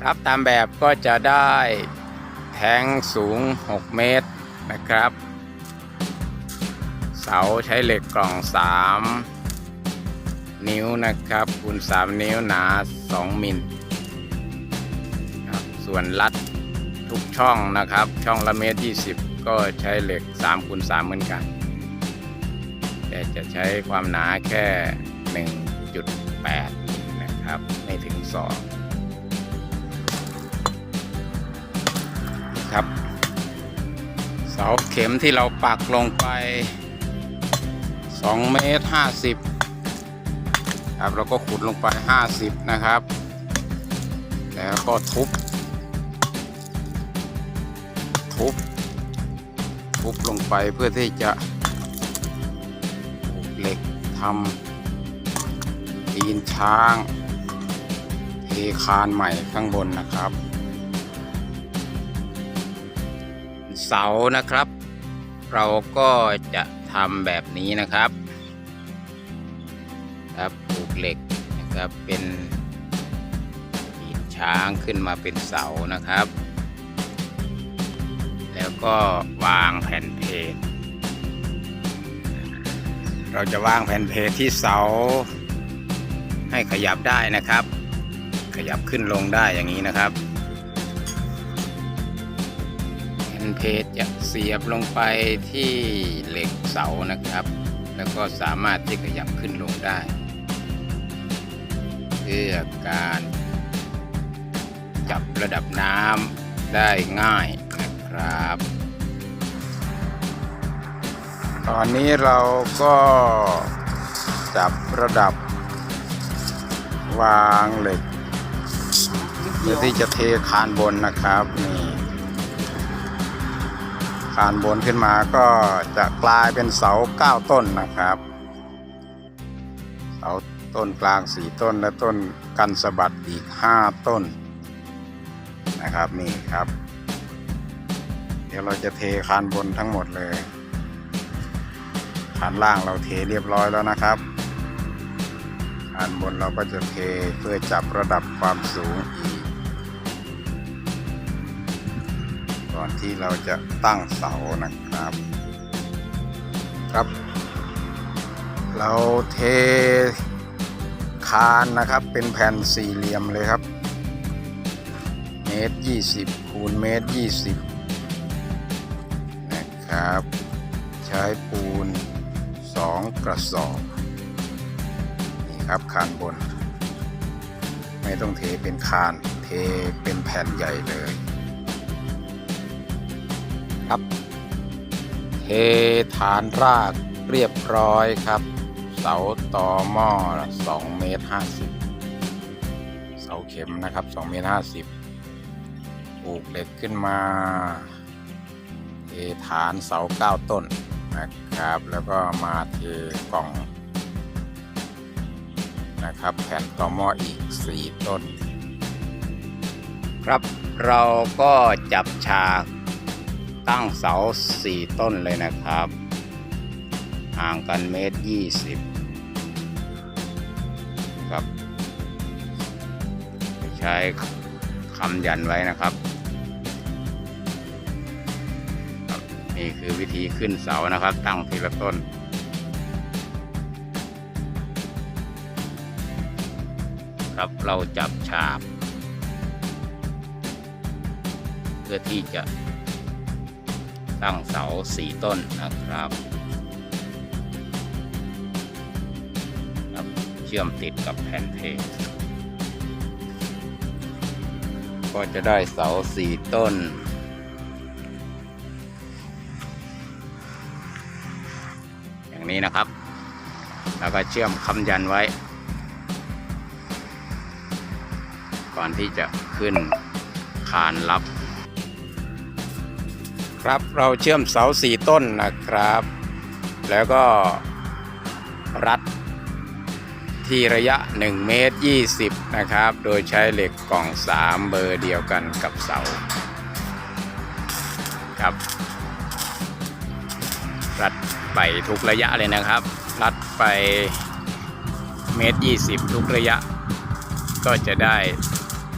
ครับตามแบบก็จะได้แทงสูง 6 เมตรนะครับ เสาใช้เหล็กกล่อง 3 นิ้วนะครับคูณ3 นิ้วหนา 2 มิลครับส่วนรัดทุกช่องนะครับ ช่องละเมตร 20 ก็ใช้เหล็ก3คูณ3เหมือนกัน แต่จะใช้ความหนาแค่ 1.8 นะครับ ไม่ถึง 2 ครับ เสาเข็มที่เราปักลงไป2เมตร50ครับเราก็ขุดลงไป 50 นะครับ แล้วก็ทุบ ทุบ ทุบลงไปเพื่อที่จะผูกเหล็กทำตีนช้างเทคานใหม่ข้างบนนะครับ เสานะครับ เราก็จะทำแบบนี้นะครับครับผูกเหล็กนะครับเป็นหีนช้างขึ้นมาเป็นเสานะครับ แล้วก็วางแผ่นเพจเราจะวางแผ่นเพจที่เสา ให้ขยับได้นะครับ ขยับขึ้นลงได้อย่างนี้นะครับ เพจจะเสียบลงไปที่เหล็กเสานะครับ แล้วก็สามารถที่ขยับขึ้นลงได้ เพื่อการจับระดับน้ำได้ง่ายนะครับ ตอนนี้เราก็จับระดับ วางเหล็กเพื่อที่จะเทคานบนนะครับนี่ คานบนขึ้นมาก็จะกลายเป็นเสาเก้าต้นนะครับ เสาต้นกลางสี่ต้นและต้นกันสะบัดอีกห้าต้นนะครับนี่ครับ เดี๋ยวเราจะเทคานบนทั้งหมดเลยคานล่างเราเทเรียบร้อยแล้วนะครับคานบนเราก็จะเทเพื่อจับระดับความสูงอีก ก่อนที่เราจะตั้งเสานะครับ ครับ เราเทคานนะครับเป็นแผ่นสี่เหลี่ยมเลยครับเมตรยี่สิบคูณเมตรยี่สิบนะครับ ใช้ปูนสองกระสอบนี่ครับคานบน ไม่ต้องเทเป็นคานเทเป็นแผ่นใหญ่เลย ครับ เทฐานรากเรียบร้อยครับ เสาต่อหม้อ2เมตร50 เสาเข็มนะครับ2เมตร50ปลูกเหล็กขึ้นมา เทฐานเสา 9 ต้นนะครับ แล้วก็มาเทกล่องนะครับแผ่นต่อหม้ออีก 4 ต้น ครับเราก็จับฉาก ตั้งเสาสี่ต้นเลยนะครับ ห่างกันเมตรยี่สิบครับ ใช้คำยันไว้นะครับนี่คือวิธีขึ้นเสานะครับ ตั้งทีละต้นครับเราจับฉากเพื่อที่จะ ตั้งเสาสี่ต้นนะครับครับ เชื่อมติดกับแผ่นเพจก็จะได้เสาสี่ต้นอย่างนี้นะครับ แล้วก็เชื่อมคำยันไว้ ก่อนที่จะขึ้นคานรับ ครับ เราเชื่อมเสาสี่ต้นนะครับ แล้วก็รัดที่ระยะ 1 เมตร 20 นะครับ โดยใช้เหล็กกล่อง 3 เบอร์เดียวกันกับเสา ครับ รัดไปทุกระยะเลยนะครับ รัดไปเมตร 20 ทุกระยะ ก็จะได้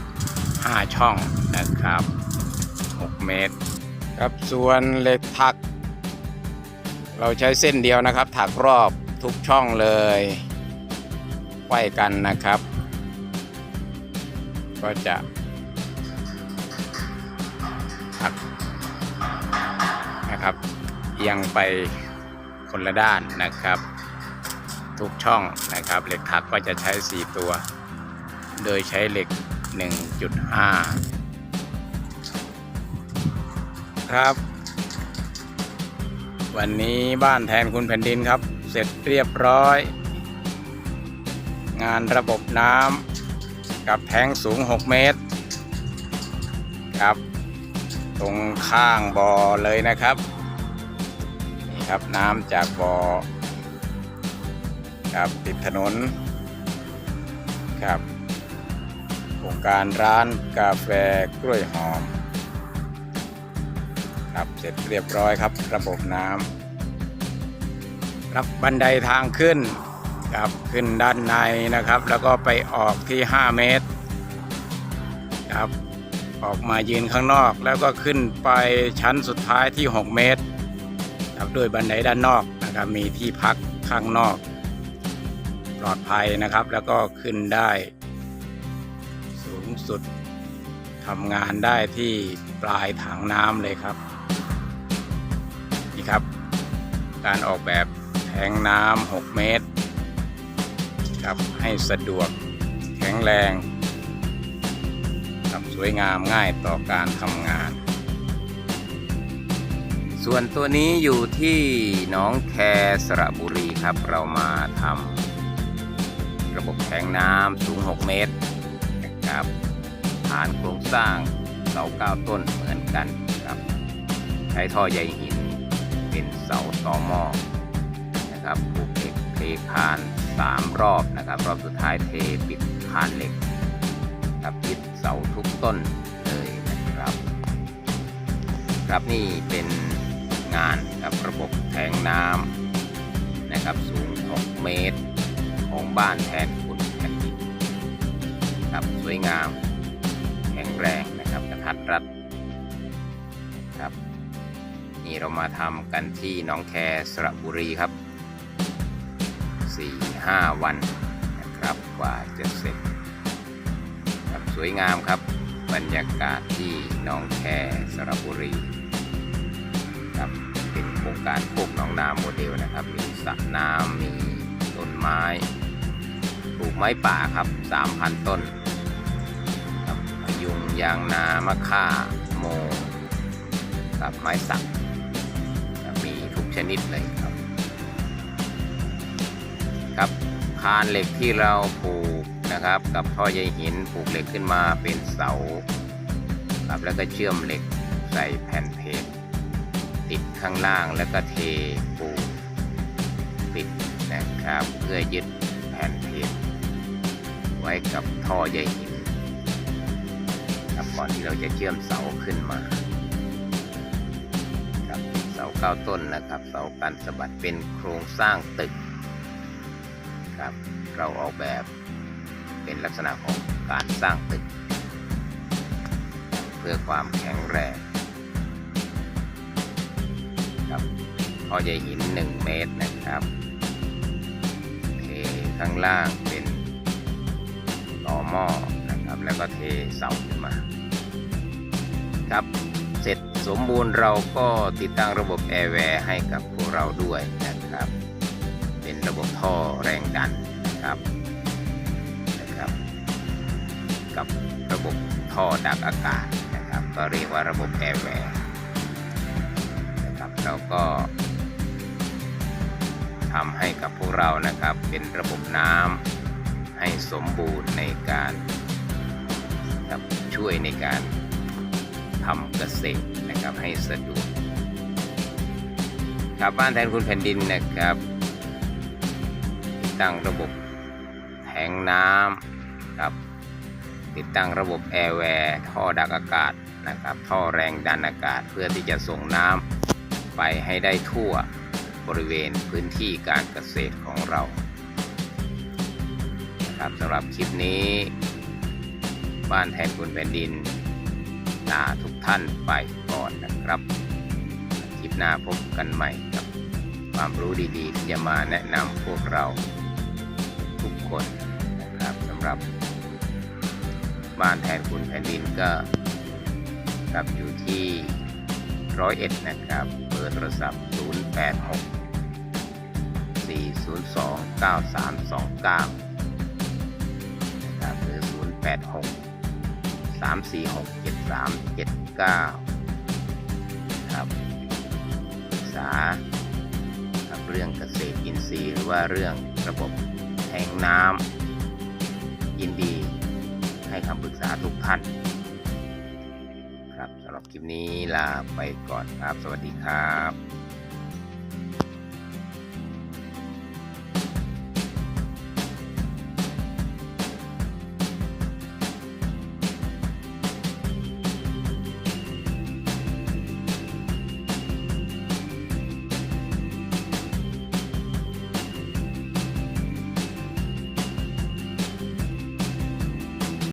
5 ช่องนะครับ 6 เมตร ครับส่วนเหล็กถัก เราใช้เส้นเดียวนะครับ ถักรอบทุกช่องเลยไขว้กันนะครับ ก็จะถักนะครับเอียงไปคนละด้านนะครับ ทุกช่องนะครับ เหล็กถักก็จะใช้ 4 ตัว โดยใช้เหล็ก 1.5 ครับ วันนี้บ้านแทนคุณแผ่นดินครับ เสร็จเรียบร้อย งานระบบน้ำกับแทงสูง 6 เมตร ครับ ตรงข้างบ่อเลยนะครับนี่ครับน้ำจากบ่อครับติดถนน ครับโครงการร้านกาแฟกล้วยหอม ครับเสร็จเรียบร้อยครับ ระบบน้ำครับบันไดทางขึ้นครับขึ้นด้านในนะครับ แล้วก็ไปออกที่ 5 เมตรครับออกมายืนข้างนอกแล้วก็ขึ้นไปชั้นสุดท้ายที่ 6 เมตรครับด้วยบันไดด้านนอกนะครับมีที่พักข้างนอก ปลอดภัยนะครับ แล้วก็ขึ้นได้ สูงสุดทำงานได้ที่ปลายถังน้ำเลยครับ การออกแบบแทงน้ำ 6 เมตรครับให้สะดวกแข็งแรงครับสวยงามง่ายต่อการทำงาน ส่วนตัวนี้อยู่ที่หนองแคสระบุรีครับ เรามาทำระบบแทงน้ำสูง 6 เมตรนะครับฐานโครงสร้างเสาเก้าต้นเหมือนกันครับ ใช้ท่อใยหิน เป็นเสาต่อหม้อนะครับผูกเหล็กเทคานสามรอบนะครับ รอบสุดท้ายเทปิดคานเหล็กครับยึดเสาทุกต้นเลยนะครับ ครับนี่เป็นงานกับระบบแทงน้ำนะครับสูง 6 เมตร ของบ้านแทนคุณแผ่นดินครับสวยงามแข็งแรงนะครับกระทัดรัด นี่เรามาทำกันที่หนองแคสระบุรีครับ 4-5 วันนะครับกว่าจะเสร็จครับสวยงามครับ บรรยากาศที่หนองแคสระบุรีครับเป็นโครงการพวกหนองนาโมเดลนะครับ มีสระน้ำมีต้นไม้ปลูกไม้ป่าครับ 3,000 ต้นครับยุงยางนามะค่าโมงกับไม้สัก ชนิดเลยครับ ครับคานเหล็กที่เราปลูกนะครับ กับท่อใยหินปลูกเหล็กขึ้นมาเป็นเสาครับแล้วก็เชื่อมเหล็กใส่แผ่นเพจติดข้างล่างแล้วก็เทปูปิดนะครับ เพื่อยึดแผ่นเพจไว้กับท่อใยหินครับก่อนที่เราจะเชื่อมเสาขึ้นมาาเก้าต้นนะครับ เสากันสะบัดเป็นโครงสร้างตึกครับ เราออกแบบเป็นลักษณะของการสร้างตึก เพื่อความแข็งแรงครับท่อใยหิน 1 เมตรนะครับเทข้างล่างเป็นต่อหม้อนะครับ แล้วก็เทเสาขึ้นมาครับ สมบูรณ์เราก็ติดตั้งระบบแอร์แวร์ให้กับพวกเราด้วยนะครับ เป็นระบบท่อแรงดันนะครับนะครับ กับระบบท่อดักอากาศนะครับ ก็เรียกว่าระบบแอร์แวร์นะครับเราก็ทำให้กับพวกเรานะครับเป็นระบบน้ำให้สมบูรณ์ในการช่วยในการ ทำเกษตรนะครับให้สะดวกครับบ้านแทนคุณแผ่นดินนะครับติดตั้งระบบแทงน้ำครับติดตั้งระบบแอร์แวร์ท่อดักอากาศนะครับท่อแรงดันอากาศเพื่อที่จะส่งน้ำไปให้ได้ทั่วบริเวณพื้นที่การเกษตรของเรานะครับสำหรับคลิปนี้ บ้านแทนคุณแผ่นดินาทุกท่านไปก่อนนะครับ คลิปหน้าพบกันใหม่กับความรู้ดีๆ ที่จะมาแนะนำพวกเราทุกคนนะครับสำหรับ บ้านแทนคุณแผ่นดินก็ครับอยู่ที่ร้อยเอ็ดนะครับเบอร์โทรศัพท์ 0 8 6 4 0 2 9 3 2 9นะครับหรือ 0 8 6 3 4 6 7 3 7 9ครับปรึกษาครับเรื่องเกษตรอินทรีย์หรือว่าเรื่องระบบแทงน้ำยินดีให้คำปรึกษาทุกท่านครับสำหรับคลิปนี้ลาไปก่อนครับ สวัสดีครับ